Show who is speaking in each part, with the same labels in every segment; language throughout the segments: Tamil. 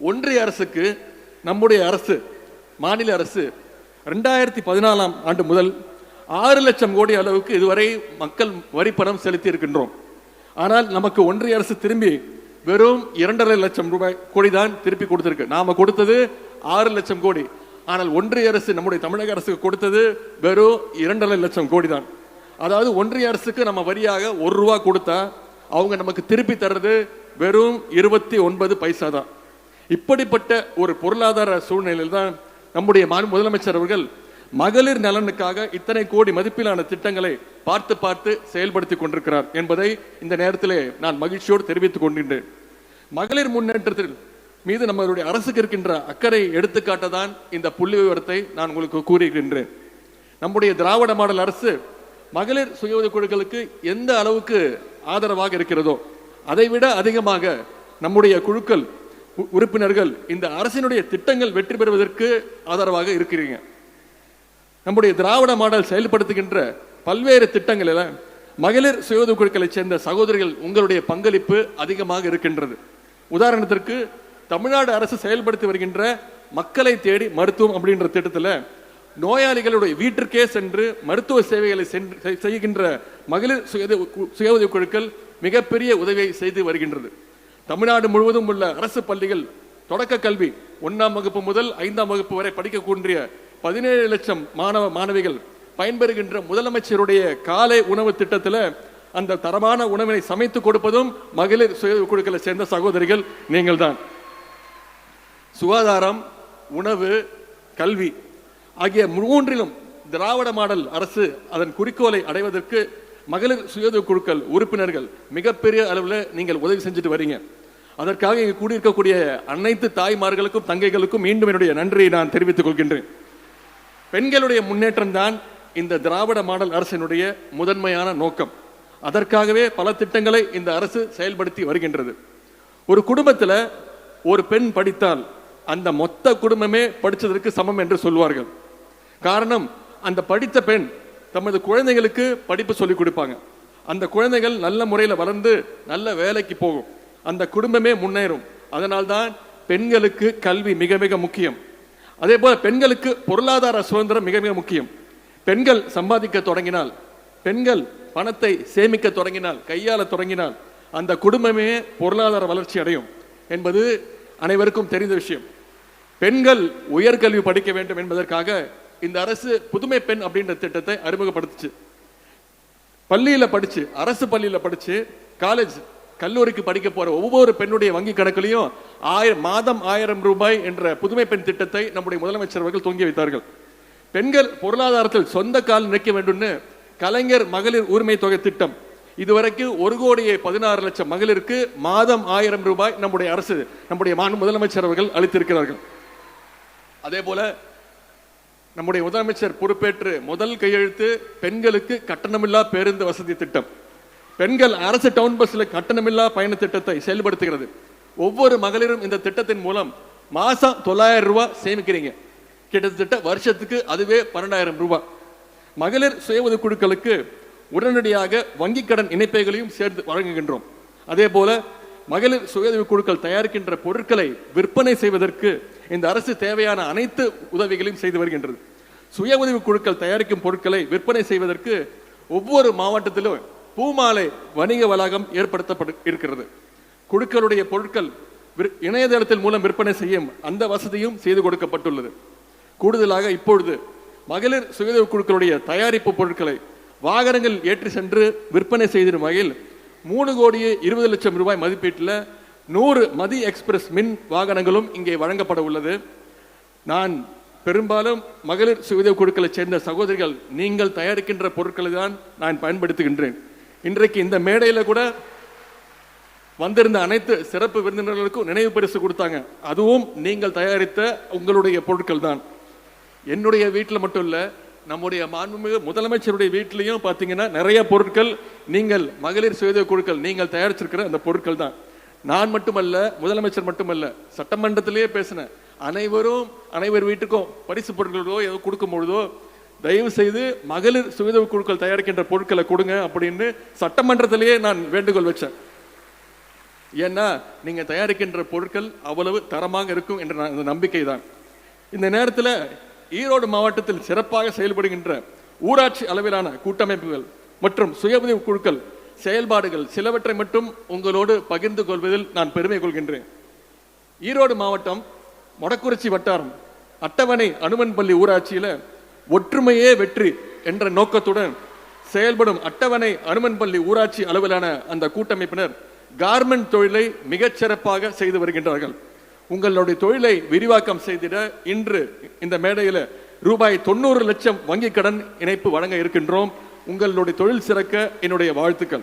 Speaker 1: ஒன்றிய அரசுக்கு நம்முடைய அரசு மாநில அரசு ரெண்டாயிரத்தி பதினாலாம் ஆண்டு முதல் ஆறு லட்சம் கோடி அளவுக்கு இதுவரை மக்கள் வரி பணம் செலுத்தி இருக்கின்றோம் ஆனால் நமக்கு ஒன்றிய அரசு திரும்பி வெறும் இரண்டரை லட்சம் ரூபாய் கோடி தான் திருப்பி கொடுத்திருக்கு. நாம கொடுத்தது ஆறு லட்சம் கோடி. ஆனால் ஒன்றிய அரசு நம்முடைய தமிழக அரசுக்கு கொடுத்தது வெறும் இரண்டரை லட்சம் கோடி தான் அதாவது ஒன்றிய அரசுக்கு நம்ம வரியாக ஒரு ரூபா கொடுத்தா அவங்க நமக்கு திருப்பி தர்றது வெறும் இருபத்தி ஒன்பது பைசா தான் இப்படிப்பட்ட ஒரு பொருளாதார சூழ்நிலையில் தான் நம்முடைய முதலமைச்சர் அவர்கள் மகளிர் நலனுக்காக இத்தனை கோடி மதிப்பிலான திட்டங்களை பார்த்து பார்த்து செயல்படுத்தி கொண்டிருக்கிறார் என்பதை இந்த நேரத்திலே நான் மகிழ்ச்சியோடு தெரிவித்துக் கொண்டிருந்தேன் மகளிர் முன்னேற்றத்தில் மீது நம்மளுடைய அரசுக்கு இருக்கின்ற அக்கறை எடுத்துக்காட்ட தான் இந்த புள்ளி விவரத்தை நான் உங்களுக்கு கூறுகின்றேன். நம்முடைய திராவிட மாடல் அரசு மகளிர் சுய குழுக்களுக்கு எந்த அளவுக்கு ஆதரவாக இருக்கிறதோ அதைவிட அதிகமாக நம்முடைய குழுக்கள் உறுப்பினர்கள் இந்த அரசினுடைய திட்டங்கள் வெற்றி பெறுவதற்கு ஆதரவாக இருக்கிறீங்க. நம்முடைய திராவிட மாடல் செயல்படுத்துகின்ற பல்வேறு திட்டங்களில் மகளிர் சுய குழுக்களைச் சேர்ந்த சகோதரிகள் உங்களுடைய பங்களிப்பு அதிகமாக இருக்கின்றது. உதாரணத்திற்கு தமிழ்நாடு அரசு செயல்படுத்தி வருகின்ற மக்களை தேடி மருத்துவம் அப்படின்ற திட்டத்தில் நோயாளிகளுடைய வீட்டிற்கே சென்று மருத்துவ சேவைகளை சென்று செய்கின்ற மகளிர் சுய உதவி சுய உதவிக் குழுக்கள் மிகப்பெரிய உதவியை செய்து வருகின்றது. தமிழ்நாடு முழுவதும் உள்ள அரசு பள்ளிகள் தொடக்க கல்வி ஒன்றாம் வகுப்பு முதல் ஐந்தாம் வகுப்பு வரை படிக்கக்கூடிய பதினேழு லட்சம் மாணவ மாணவிகள் பயன்பெறுகின்ற முதலமைச்சருடைய காலை உணவு திட்டத்தில் அந்த தரமான உணவினை சமைத்து கொடுப்பதும் மகளிர் சுய குழுக்களை சேர்ந்த சகோதரிகள் நீங்கள் தான் சுகாதாரம் உணவு கல்வி ஆகிய மூன்றிலும் திராவிட மாடல் அரசு அதன் குறிக்கோளை அடைவதற்கு மகளிர் சுயஉதவி குழுக்கள் உறுப்பினர்கள் மிகப்பெரிய அளவில் நீங்கள் உதவி செஞ்சுட்டு வரீங்க. அதற்காக இங்கே கூடியிருக்கக்கூடிய அனைத்து தாய்மார்களுக்கும் தங்கைகளுக்கும் மீண்டும் என்னுடைய நன்றியை நான் தெரிவித்துக் கொள்கின்றேன். பெண்களுடைய முன்னேற்றம் தான் இந்த திராவிட மாடல் அரசினுடைய முதன்மையான நோக்கம். அதற்காகவே பல திட்டங்களை இந்த அரசு செயல்படுத்தி வருகின்றது. ஒரு குடும்பத்தில் ஒரு பெண் படித்தால் அந்த மொத்த குடும்பமே படித்ததற்கு சமம் என்று சொல்வார்கள். காரணம் அந்த படித்த பெண் தமது குழந்தைகளுக்கு படிப்பு சொல்லிக் கொடுப்பாங்க. அந்த குழந்தைகள் நல்ல முறையில் வளர்ந்து நல்ல வேலைக்கு போகும். அந்த குடும்பமே முன்னேறும். அதனால்தான் பெண்களுக்கு கல்வி மிக மிக முக்கியம். அதே போல பெண்களுக்கு பொருளாதார சுதந்திரம் மிக மிக முக்கியம். பெண்கள் சம்பாதிக்க தொடங்கினால் பெண்கள் பணத்தை சேமிக்க தொடங்கினால் கையாள தொடங்கினால் அந்த குடும்பமே பொருளாதார வளர்ச்சி அடையும் என்பது அனைவருக்கும் தெரிந்த விஷயம். பெண்கள் உயர்கல்வி படிக்க வேண்டும் என்பதற்காக இந்த அரசு புதுமை பெண் அப்படின்ற திட்டத்தை அறிமுகப்படுத்துச்சு. பள்ளியில படிச்சு அரசு பள்ளியில படிச்சு காலேஜ் கல்லூரிக்கு படிக்க போற ஒவ்வொரு பெண்ணுடைய வங்கி கணக்குலையும் ஆயிரம் மாதம் ஆயிரம் ரூபாய் என்ற புதுமை பெண் திட்டத்தை நம்முடைய முதலமைச்சர் அவர்கள் துவங்கி வைத்தார்கள். பெண்கள் பொருளாதாரத்தில் சொந்த கால் நிற்க வேண்டும்னு கலைஞர் மகளிர் உரிமை தொகை திட்டம். இதுவரைக்கும் ஒரு கோடியே பதினாறு லட்சம் மகளிருக்கு மாதம் ஆயிரம் ரூபாய் நம்முடைய அரசு நம்முடைய மாநில முதலமைச்சர் அவர்கள் அளித்திருக்கிறார்கள். அதே போல நம்முடைய முதலமைச்சர் பொறுப்பேற்று முதல் கையெழுத்து பெண்களுக்கு கட்டணமில்லா பேருந்து வசதி திட்டம். பெண்கள் அரசு டவுன் பஸ்ல கட்டணமில்லா பயண திட்டத்தை செயல்படுத்துகிறது. ஒவ்வொரு மகளிரும் இந்த திட்டத்தின் மூலம் மாசம் தொள்ளாயிரம் ரூபாய் சேமிக்கிறீங்க. கிட்டத்தட்ட வருஷத்துக்கு அதுவே பன்னெண்டாயிரம் ரூபாய். மகளிர் சுய உதவி குழுக்களுக்கு உடனடியாக வங்கிக் கடன் இணைப்பைகளையும் சேர்த்து வழங்குகின்றோம். அதே போல மகளிர் சுய உதவிக் குழுக்கள் தயாரிக்கின்ற பொருட்களை விற்பனை செய்வதற்கு இந்த அரசு தேவையான அனைத்து உதவிகளையும் செய்து வருகின்றது. சுய உதவி குழுக்கள் தயாரிக்கும் பொருட்களை விற்பனை செய்வதற்கு ஒவ்வொரு மாவட்டத்திலும் பூமாலை வணிக வளாகம் ஏற்படுத்தப்பட்டு இருக்கிறது. குழுக்களுடைய பொருட்கள் இணையதளத்தில் மூலம் விற்பனை செய்யும் அந்த வசதியும் செய்து கொடுக்கப்பட்டுள்ளது. கூடுதலாக இப்பொழுது மகளிர் சுயதொழில் குழுக்களுடைய தயாரிப்பு பொருட்களை வாகனங்கள் ஏற்றி சென்று விற்பனை செய்திடும் வகையில் மூணு கோடியே இருபது லட்சம் ரூபாய் மதிப்பீட்டில் நூறு மதி எக்ஸ்பிரஸ் மின் வாகனங்களும் இங்கே வழங்கப்பட உள்ளது. நான் பெரும்பாலும் மகளிர் சுயதொழில் குழுக்களைச் சேர்ந்த சகோதரிகள் நீங்கள் தயாரிக்கின்ற பொருட்களை தான் நான் பயன்படுத்துகின்றேன். இன்றைக்கு இந்த மேடையில் கூட வந்திருந்த அனைத்து சிறப்பு விருந்தினர்களுக்கும் நினைவு பரிசு கொடுத்தாங்க. அதுவும் நீங்கள் தயாரித்த உங்களுடைய பொருட்கள் தான் என்னுடைய வீட்டில் மட்டும் இல்லை நம்முடைய மாண்புமிகு முதலமைச்சருடைய வீட்லேயும் பார்த்தீங்கன்னா நிறைய பொருட்கள் நீங்கள் மகளிர் சுயதொழில் குழுக்கள் நீங்கள் தயாரிச்சிருக்கிற அந்த பொருட்கள் தான் நான் மட்டுமல்ல முதலமைச்சர் மட்டுமல்ல சட்டமன்றத்திலேயே பேசினேன். அனைவரும் அனைவர் வீட்டுக்கும் பரிசு பொருட்களோ ஏதோ கொடுக்கும் பொழுதோ தயவு செய்து மகளிர் சுயதொழில் குழுக்கள் தயாரிக்கின்ற பொருட்களை கொடுங்க அப்படின்னு சட்டமன்றத்திலேயே நான் வேண்டுகோள் வச்சேன். ஏன்னா நீங்கள் தயாரிக்கின்ற பொருட்கள் அவ்வளவு தரமாக இருக்கும் என்ற நான் இந்த நம்பிக்கை தான் இந்த நேரத்தில் ஈரோடு மாவட்டத்தில் சிறப்பாக செயல்படுகின்ற ஊராட்சி அளவிலான கூட்டமைப்புகள் மற்றும் சுய உதவி குழுக்கள் செயல்பாடுகள் சிலவற்றை மட்டும் உங்களோடு பகிர்ந்து கொள்வதில் நான் பெருமை கொள்கின்றேன். ஈரோடு மாவட்டம் மொடக்குறிச்சி வட்டாரம் அட்டவணை அனுமன்பள்ளி ஊராட்சியில ஒற்றுமையே வெற்றி என்ற நோக்கத்துடன் செயல்படும் அட்டவணை அனுமன்பள்ளி ஊராட்சி அளவிலான அந்த கூட்டமைப்பினர் கார்மெண்ட் தொழிலை மிகச்சிறப்பாக செய்து வருகின்றார்கள். உங்களுடைய தொழிலை விரிவாக்கம் செய்திட இன்று இந்த மேடையில் ரூபாய் தொண்ணூறு லட்சம் வங்கி கடன் இணைப்பு வழங்க இருக்கின்றோம். உங்களுடைய தொழில் சிறக்க என்னுடைய வாழ்த்துக்கள்.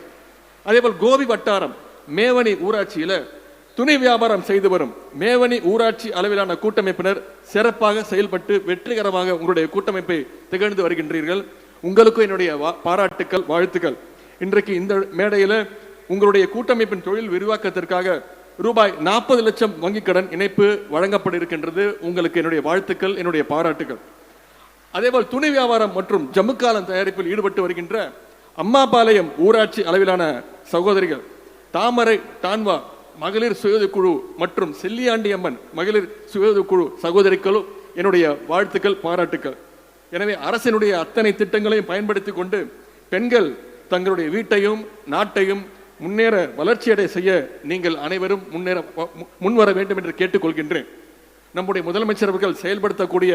Speaker 1: அதேபோல் கோபி வட்டாரம் மேவனி ஊராட்சியில் துணி வியாபாரம் செய்து வரும் மேவனி ஊராட்சி அளவிலான கூட்டமைப்பினர் சிறப்பாக செயல்பட்டு வெற்றிகரமாக உங்களுடைய கூட்டமைப்பை திகழ்ந்து வருகின்றீர்கள். உங்களுக்கும் என்னுடைய வா- பாராட்டுக்கள் வாழ்த்துக்கள். இன்றைக்கு இந்த மேடையில் உங்களுடைய கூட்டமைப்பின் தொழில் விரிவாக்கத்திற்காக ரூபாய் நாற்பது லட்சம் வங்கிக் கடன் இணைப்பு வழங்கப்பட இருக்கின்றது உங்களுக்கு என்னுடைய வாழ்த்துக்கள் என்னுடைய பாராட்டுக்கள். அதேபோல் துணி வியாபாரம் மற்றும் ஜம்முக்காலம் தயாரிப்பில் ஈடுபட்டு வருகின்ற அம்மாபாளையம் ஊராட்சி அளவிலான சகோதரிகள் தாமரை டான்வா மகளிர் சுயது குழு மற்றும் செல்லியாண்டி அம்மன் மகளிர் சுயது குழு சகோதரிகளும் என்னுடைய வாழ்த்துக்கள் பாராட்டுக்கள். எனவே அரசினுடைய அத்தனை திட்டங்களையும் பயன்படுத்தி கொண்டு பெண்கள் தங்களுடைய வீட்டையும் நாட்டையும் முன்னேற வளர்ச்சியடை செய்ய நீங்கள் அனைவரும் முன்னேற மு- முன்வர வேண்டும் என்று கேட்டுக்கொள்கின்றேன். நம்முடைய முதலமைச்சர் அவர்கள் செயல்படுத்தக்கூடிய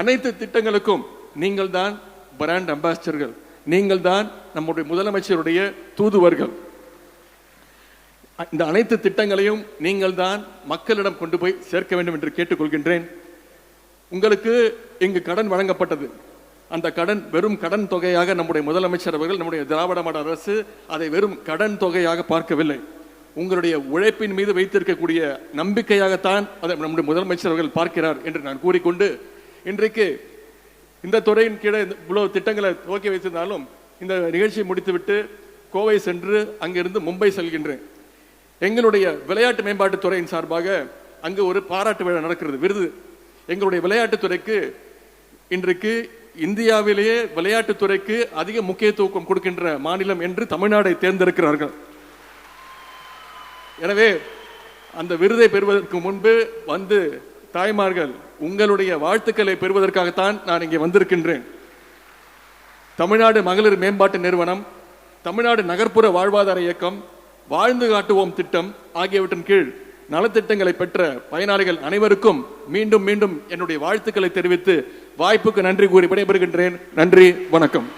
Speaker 1: அனைத்து திட்டங்களுக்கும் நீங்கள் தான் பிராண்ட் அம்பாசிடர்கள் நீங்கள் தான் நம்முடைய முதலமைச்சருடைய தூதுவர்கள். இந்த அனைத்து திட்டங்களையும் நீங்கள் தான் மக்களிடம் கொண்டு போய் சேர்க்க வேண்டும் என்று கேட்டுக்கொள்கின்றேன். உங்களுக்கு இங்கு கடன் வழங்கப்பட்டது. அந்த கடன் வெறும் கடன் தொகையாக நம்முடைய முதலமைச்சர் அவர்கள் நம்முடைய திராவிட மாட அரசு அதை வெறும் கடன் தொகையாக பார்க்கவில்லை. உங்களுடைய உழைப்பின் மீது வைத்திருக்கக்கூடிய நம்பிக்கையாகத்தான் அதை நம்முடைய முதலமைச்சர் அவர்கள் பார்க்கிறார் என்று நான் கூறிக்கொண்டு இன்றைக்கு இந்த துறையின் கீழே இந்த இவ்வளவு திட்டங்களை துவக்கி வைத்திருந்தாலும் இந்த நிகழ்ச்சியை முடித்துவிட்டு கோவை சென்று அங்கிருந்து மும்பை செல்கின்றேன். எங்களுடைய விளையாட்டு மேம்பாட்டுத் துறையின் சார்பாக அங்கு ஒரு பாராட்டு விழா நடக்கிறது விருது. எங்களுடைய விளையாட்டுத்துறைக்கு இன்றைக்கு இந்தியாவிலேயே விளையாட்டுத்துறைக்கு அதிக முக்கியத்துவம் கொடுக்கின்ற மாநிலம் என்று தமிழ்நாடை தேர்ந்தெடுக்கிறார்கள். எனவே அந்த விருதை பெறுவதற்கு முன்பு வந்து தாய்மார்கள் உங்களுடைய வாழ்த்துக்களை பெறுவதற்காகத்தான் நான் இங்கே வந்திருக்கின்றேன். தமிழ்நாடு மகளிர் மேம்பாட்டு நிறுவனம் தமிழ்நாடு நகர்ப்புற வாழ்வாதார இயக்கம் வாழ்ந்து காட்டுவோம் திட்டம் ஆகியவற்றின் கீழ் நலத்திட்டங்களை பெற்ற பயனாளிகள் அனைவருக்கும் மீண்டும் மீண்டும் என்னுடைய வாழ்த்துக்களை தெரிவித்து வாய்ப்புக்கு நன்றி கூறி விடைபெறுகின்றேன். நன்றி வணக்கம்.